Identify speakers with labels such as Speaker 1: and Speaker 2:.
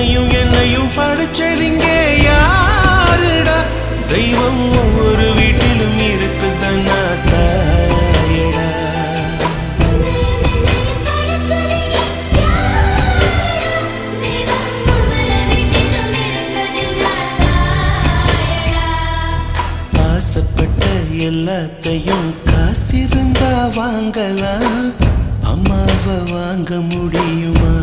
Speaker 1: உன்னையும் என்னையும் படிச்சதிங்கே யாருடா? தெய்வம் ஒவ்வொரு வீட்டிலும் இருக்குதன்னா தாயடா. ஆசைப்பட்ட எல்லாத்தையும் காசிருந்தா வாங்கலாம். அம்மாவை வாங்க முடியுமா?